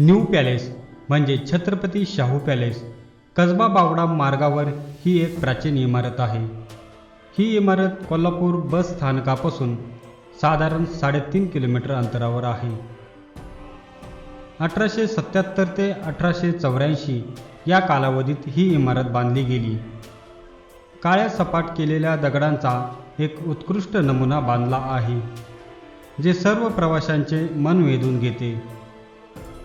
New palace म्हणजे Chhatrapati Shahu palace. Kasba Bawda मार्गावर ही एक प्राचीन इमारत आहे. ही इमारत कोल्हापूर बस स्थानकापासून साधारण साडेतीन किलोमीटर अंतरावर आहे. अठराशे सत्याहत्तर ते अठराशे चौऱ्याऐंशी या कालावधीत ही इमारत बांधली गेली. काळ्या सपाट केलेल्या दगडांचा एक उत्कृष्ट नमुना बांधला आहे जे सर्व प्रवाशांचे मन वेधून घेते.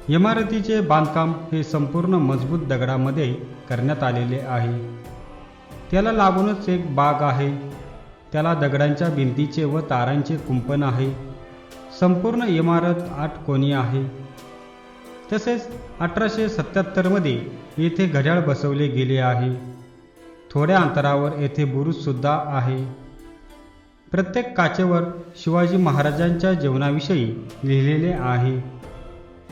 इमारतीचे बांधकाम हे संपूर्ण मजबूत दगडामध्ये करण्यात आलेले आहे. त्याला लागूनच एक बाग आहे. त्याला दगडांच्या भिंतीचे व तारांचे कुंपण आहे. संपूर्ण इमारत आठ कोणी आहे. तसेच अठराशे सत्याहत्तरमध्ये येथे घड्याळ बसवले गेले आहे. थोड्या अंतरावर येथे बुरुजसुद्धा आहे. प्रत्येक काचेवर शिवाजी महाराजांच्या जीवनाविषयी लिहिलेले आहे.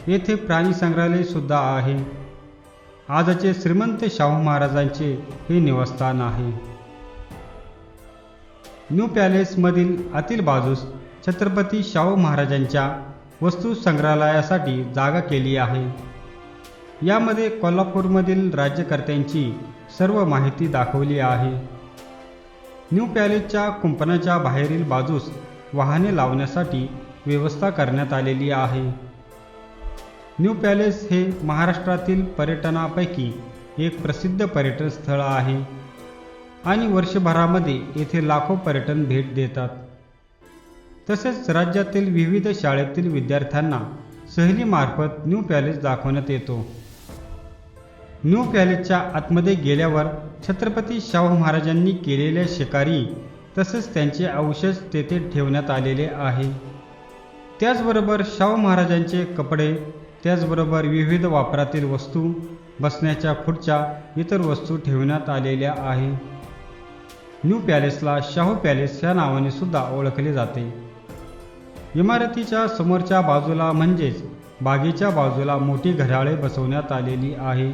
येथे प्राणी संग्रहालय सुद्धा आहे. आजचे श्रीमंत शाहू महाराजांचे हे निवासस्थान आहे. न्यू पॅलेसमधील आतील बाजूस छत्रपती शाहू महाराजांच्या वस्तू संग्रहालयासाठी जागा केली आहे. यामध्ये कोल्हापूरमधील राज्यकर्त्यांची सर्व माहिती दाखवली आहे. न्यू पॅलेसच्या कुंपणाच्या बाहेरील बाजूस वाहने लावण्यासाठी व्यवस्था करण्यात आलेली आहे. न्यू पॅलेस हे महाराष्ट्रातील पर्यटनापैकी एक प्रसिद्ध पर्यटन स्थळ आहे आणि वर्षभरामध्ये येथे लाखो पर्यटन भेट देतात. तसेच राज्यातील विविध शाळेतील विद्यार्थ्यांना सहलीमार्फत न्यू पॅलेस दाखवण्यात येतो. न्यू पॅलेसच्या आतमध्ये गेल्यावर छत्रपती शाहू महाराजांनी केलेल्या शिकारी तसेच त्यांचे अवशेष तेथे ठेवण्यात आलेले आहे. त्याचबरोबर शाहू महाराजांचे कपडे त्याचबरोबर विविध वापरातील वस्तू बसण्याच्या खुर्च्या इतर वस्तू ठेवण्यात आलेल्या आहे. न्यू पॅलेसला शाहू पॅलेस या नावाने सुद्धा ओळखले जाते. इमारतीच्या समोरच्या बाजूला म्हणजेच बागेच्या बाजूला मोठी घड्याळे बसवण्यात आलेली आहे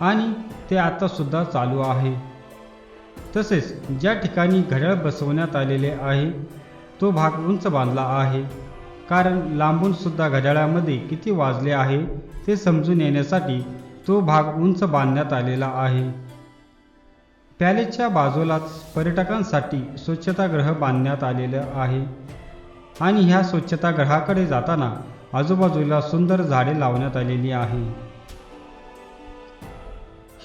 आणि ते आतासुद्धा चालू आहे. तसेच ज्या ठिकाणी घड्याळ बसवण्यात आलेले आहे तो भाग उंच बांधला आहे. कारण लांबून सुद्धा घड्याळामध्ये किती वाजले आहे ते समजून येण्यासाठी तो भाग उंच बांधण्यात आलेला आहे. पॅलेसच्या बाजूलाच पर्यटकांसाठी स्वच्छतागृह बांधण्यात आलेलं आहे. आणि ह्या स्वच्छतागृहाकडे जाताना आजूबाजूला सुंदर झाडे लावण्यात आलेली आहे.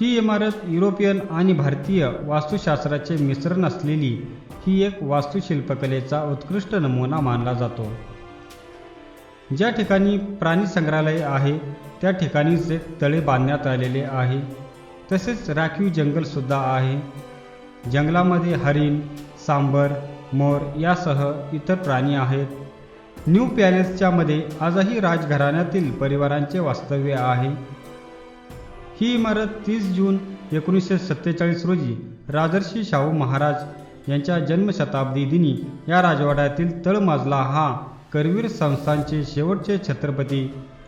ही इमारत युरोपियन आणि भारतीय वास्तुशास्त्राचे मिश्रण असलेली ही एक वास्तुशिल्पकलेचा उत्कृष्ट नमुना मानला जातो. ज्या ठिकाणी प्राणी संग्रहालय आहे त्या ठिकाणीच एक तळे बांधण्यात आलेले आहे तसेच राखीव जंगलसुद्धा आहे. जंगलामध्ये हरिण सांबर मोर यासह इतर प्राणी आहेत. न्यू पॅलेसच्या मध्ये आजही राजघराण्यातील परिवारांचे वास्तव्य आहे. ही इमारत तीस जून एकोणीसशे सत्तेचाळीस रोजी राजर्षी शाहू महाराज यांच्या जन्मशताब्दी दिनी या राजवाड्यातील तळमाजला हा करवीर संस्थांचे शेवटचे छत्रपती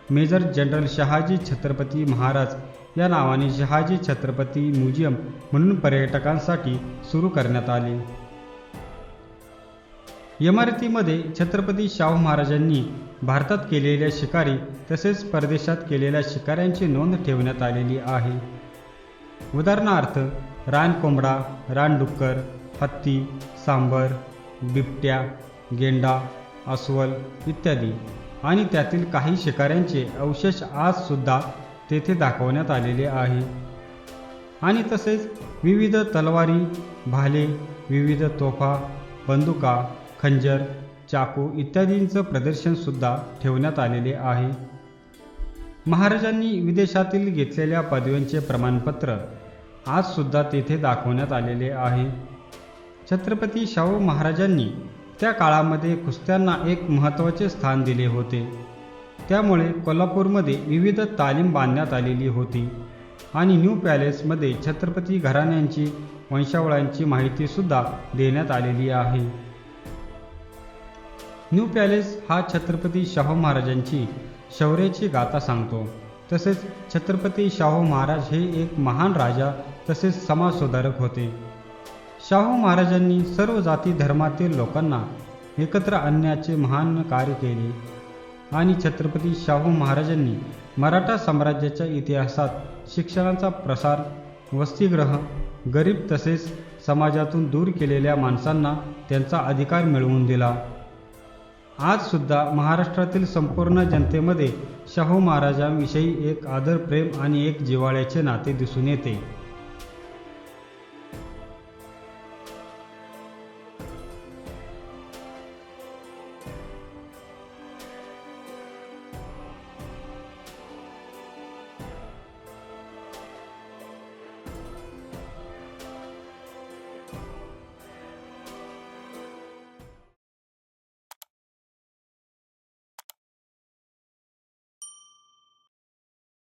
मेजर जनरल शहाजी छत्रपती महाराज या नावाने शहाजी छत्रपती म्युझियम म्हणून पर्यटकांसाठी सुरू करण्यात आले. इमारतीमध्ये छत्रपती शाहू महाराजांनी भारतात केलेल्या शिकारी तसेच परदेशात केलेल्या शिकाऱ्यांची नोंद ठेवण्यात आलेली आहे. उदाहरणार्थ रानकोंबडा रानडुक्कर हत्ती सांबर बिबट्या गेंडा अस्वल इत्यादी. आणि त्यातील काही शिकाऱ्यांचे अवशेष आजसुद्धा तेथे दाखवण्यात आलेले आहे. आणि तसेच विविध तलवारी भाले विविध तोफा बंदुका खंजर चाकू इत्यादींचं प्रदर्शनसुद्धा ठेवण्यात आलेले आहे. महाराजांनी विदेशातील घेतलेल्या पदव्यांचे प्रमाणपत्र आजसुद्धा तेथे दाखवण्यात आलेले आहे. छत्रपती शाहू महाराजांनी त्या काळामध्ये कुस्त्यांना एक महत्त्वाचे स्थान दिले होते. त्यामुळे कोल्हापूरमध्ये विविध तालीम बांधण्यात आलेली होती आणि न्यू पॅलेसमध्ये छत्रपती घराण्यांची वंशावळांची माहितीसुद्धा देण्यात आलेली आहे. न्यू पॅलेस हा छत्रपती शाहू महाराजांची शौर्याची गाथा सांगतो. तसेच छत्रपती शाहू महाराज हे एक महान राजा तसेच समाजसुधारक होते. शाहू महाराजांनी सर्व जाती धर्मातील लोकांना एकत्र आणण्याचे महान कार्य केले. आणि छत्रपती शाहू महाराजांनी मराठा साम्राज्याच्या इतिहासात शिक्षणाचा प्रसार वसतिग्रह गरीब तसेच समाजातून दूर केलेल्या माणसांना त्यांचा अधिकार मिळवून दिला. आजसुद्धा महाराष्ट्रातील संपूर्ण जनतेमध्ये शाहू महाराजांविषयी एक आदर प्रेम आणि एक जिव्हाळ्याचे नाते दिसून येते.